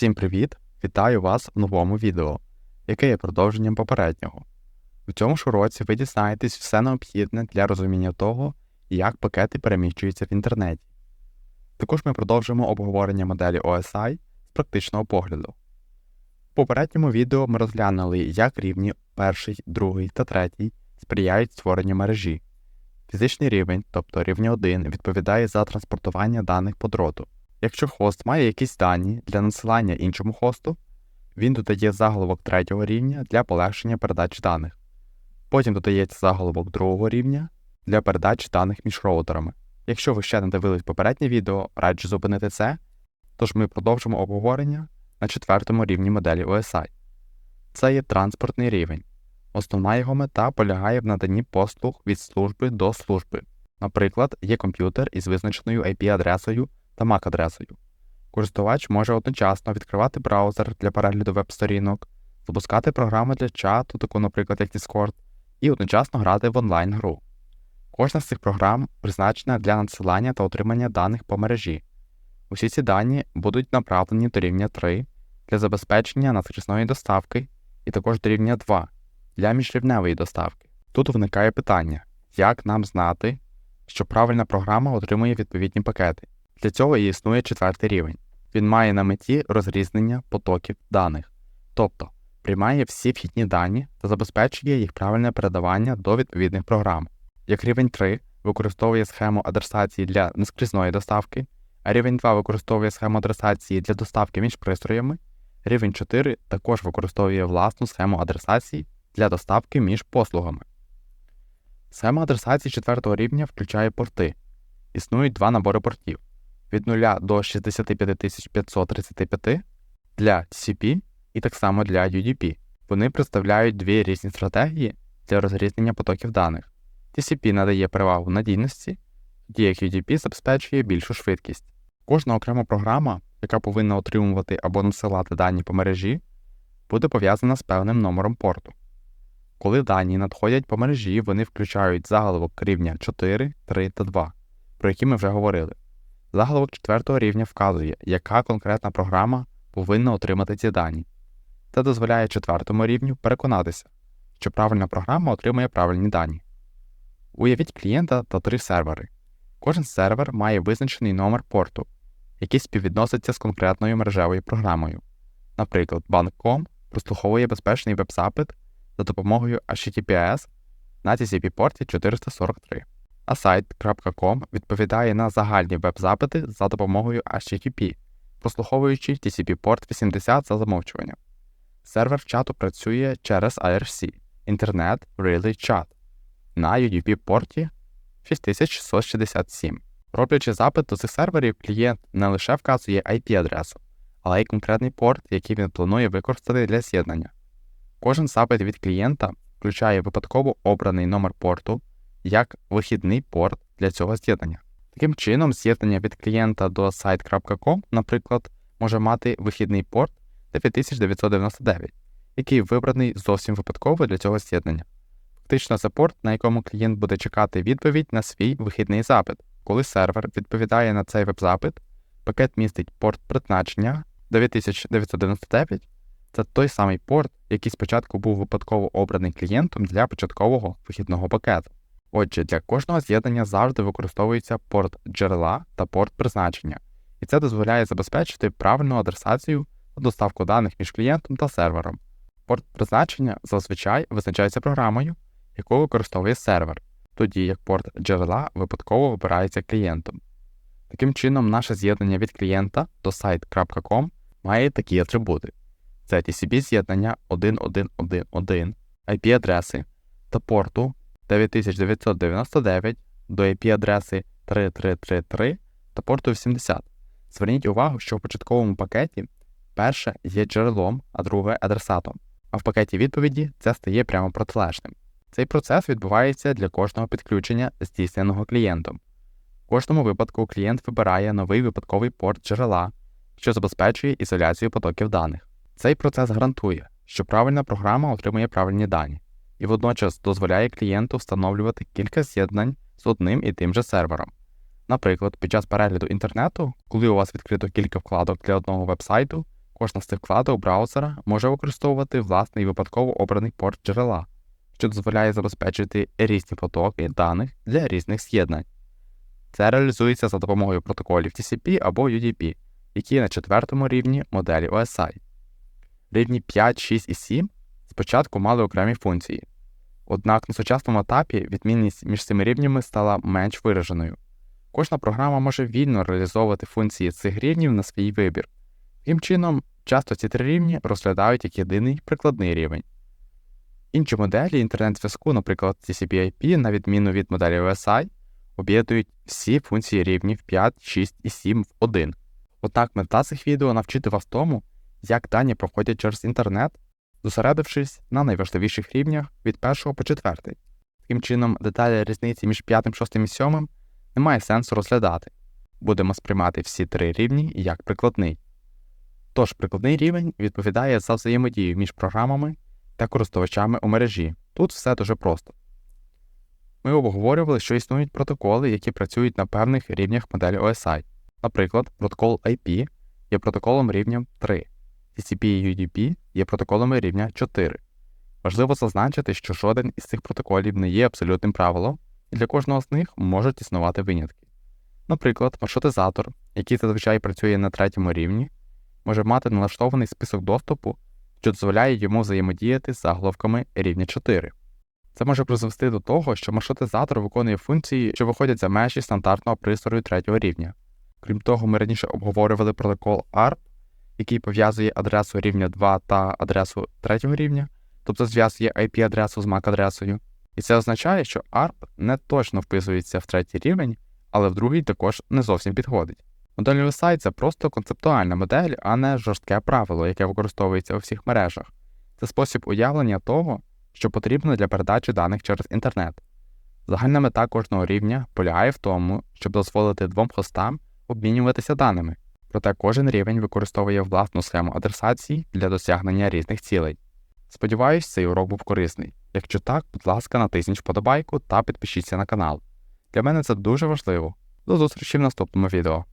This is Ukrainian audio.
Всім привіт! Вітаю вас в новому відео, яке є продовженням попереднього. У цьому ж уроці ви дізнаєтесь все необхідне для розуміння того, як пакети переміщуються в інтернеті. Також ми продовжимо обговорення моделі OSI з практичного погляду. В попередньому відео ми розглянули, як рівні перший, другий та третій сприяють створенню мережі. Фізичний рівень, тобто рівень 1, відповідає за транспортування даних по дроту. Якщо хост має якісь дані для надсилання іншому хосту, він додає заголовок третього рівня для полегшення передачі даних. Потім додається заголовок другого рівня для передачі даних між роутерами. Якщо ви ще не дивились попереднє відео, раджу зупинити це, тож ми продовжимо обговорення на четвертому рівні моделі OSI. Це є транспортний рівень. Основна його мета полягає в наданні послуг від служби до служби. Наприклад, є комп'ютер із визначеною IP-адресою та MAC-адресою. Користувач може одночасно відкривати браузер для перегляду веб-сторінок, запускати програми для чату, таку, наприклад, як Discord, і одночасно грати в онлайн-гру. Кожна з цих програм призначена для надсилання та отримання даних по мережі. Усі ці дані будуть направлені до рівня 3 для забезпечення надскрісної доставки і також до рівня 2 для міжрівневої доставки. Тут виникає питання, як нам знати, що правильна програма отримує відповідні пакети. Для цього і існує четвертий рівень. Він має на меті розрізнення потоків даних, тобто приймає всі вхідні дані та забезпечує їх правильне передавання до відповідних програм. Як рівень 3 використовує схему адресації для нескрізної доставки, а рівень 2 використовує схему адресації для доставки між пристроями, рівень 4 також використовує власну схему адресації для доставки між послугами. Схема адресації 4 рівня включає порти. Існують два набори портів від 0 до 65535 для TCP і так само для UDP. Вони представляють дві різні стратегії для розрізнення потоків даних. TCP надає перевагу надійності, тоді як UDP забезпечує більшу швидкість. Кожна окрема програма, яка повинна отримувати або надсилати дані по мережі, буде пов'язана з певним номером порту. Коли дані надходять по мережі, вони включають заголовок рівня 4, 3 та 2, про які ми вже говорили. Заголовок 4 рівня вказує, яка конкретна програма повинна отримати ці дані. Це дозволяє четвертому рівню переконатися, що правильна програма отримує правильні дані. Уявіть клієнта та три сервери. Кожен сервер має визначений номер порту, який співвідноситься з конкретною мережевою програмою. Наприклад, банк.com прослуховує безпечний веб-запит за допомогою HTTPS на TCP-порті 443, а сайт.com відповідає на загальні веб-запити за допомогою HTTP, прослуховуючи TCP-порт 80 за замовчуванням. Сервер чату працює через IRC Internet Relay Chat на UDP-порті 6667. Роблячи запит до цих серверів, клієнт не лише вказує IP-адресу, але й конкретний порт, який він планує використати для з'єднання. Кожен запит від клієнта включає випадково обраний номер порту як вихідний порт для цього з'єднання. Таким чином, з'єднання від клієнта до site.com, наприклад, може мати вихідний порт 9999, який вибраний зовсім випадково для цього з'єднання. Фактично, це порт, на якому клієнт буде чекати відповідь на свій вихідний запит. Коли сервер відповідає на цей веб-запит, пакет містить порт призначення 9999. Це той самий порт, який спочатку був випадково обраний клієнтом для початкового вихідного пакету. Отже, для кожного з'єднання завжди використовується порт джерела та порт призначення, і це дозволяє забезпечити правильну адресацію та доставку даних між клієнтом та сервером. Порт призначення зазвичай визначається програмою, яку використовує сервер, тоді як порт джерела випадково вибирається клієнтом. Таким чином, наше з'єднання від клієнта до site.com має такі атрибути: це TCP з'єднання 1111, IP-адреси та порту 9999 до IP-адреси 3333 та порту 80. Зверніть увагу, що в початковому пакеті перше є джерелом, а друге адресатом, а в пакеті відповіді це стає прямо протилежним. Цей процес відбувається для кожного підключення, здійсненого клієнтом. В кожному випадку клієнт вибирає новий випадковий порт джерела, що забезпечує ізоляцію потоків даних. Цей процес гарантує, що правильна програма отримує правильні дані, і водночас дозволяє клієнту встановлювати кілька з'єднань з одним і тим же сервером. Наприклад, під час перегляду інтернету, коли у вас відкрито кілька вкладок для одного вебсайту, Кожна з цих вкладок браузера може використовувати власний випадково обраний порт джерела, що дозволяє забезпечити різні потоки даних для різних з'єднань. Це реалізується за допомогою протоколів TCP або UDP, які на четвертому рівні моделі OSI. Рівні 5, 6 і 7 спочатку мали окремі функції, однак на сучасному етапі відмінність між цими рівнями стала менш вираженою. Кожна програма може вільно реалізовувати функції цих рівнів на свій вибір. Таким чином, часто ці три рівні розглядають як єдиний прикладний рівень. Інші моделі інтернет-зв'язку, наприклад, TCP/IP, на відміну від моделі OSI, об'єднують всі функції рівнів 5, 6 і 7 в один. Однак мета цих відео навчити вас тому, як дані проходять через інтернет, зосередившись на найважливіших рівнях від 1 по 4. Таким чином, деталі різниці між 5, 6 і 7 немає сенсу розглядати. Будемо сприймати всі три рівні як прикладний. Тож прикладний рівень відповідає за взаємодію між програмами та користувачами у мережі. Тут все дуже просто. Ми обговорювали, що існують протоколи, які працюють на певних рівнях моделі OSI. Наприклад, протокол IP є протоколом рівня 3, TCP і UDP є протоколами рівня 4. Важливо зазначити, що жоден із цих протоколів не є абсолютним правилом, і для кожного з них можуть існувати винятки. Наприклад, маршрутизатор, який зазвичай працює на третьому рівні, може мати налаштований список доступу, що дозволяє йому взаємодіяти з заголовками рівня 4. Це може призвести до того, що маршрутизатор виконує функції, що виходять за межі стандартного пристрою третього рівня. Крім того, ми раніше обговорювали протокол ARP, який пов'язує адресу рівня 2 та адресу третього рівня, тобто зв'язує IP-адресу з MAC-адресою. І це означає, що ARP не точно вписується в третій рівень, але в другий також не зовсім підходить. Модель OSI – це просто концептуальна модель, а не жорстке правило, яке використовується у всіх мережах. Це спосіб уявлення того, що потрібно для передачі даних через інтернет. Загальна мета кожного рівня полягає в тому, щоб дозволити двом хостам обмінюватися даними, проте кожен рівень використовує власну схему адресації для досягнення різних цілей. Сподіваюсь, цей урок був корисний. Якщо так, будь ласка, натисніть вподобайку та підпишіться на канал. Для мене це дуже важливо. До зустрічі в наступному відео.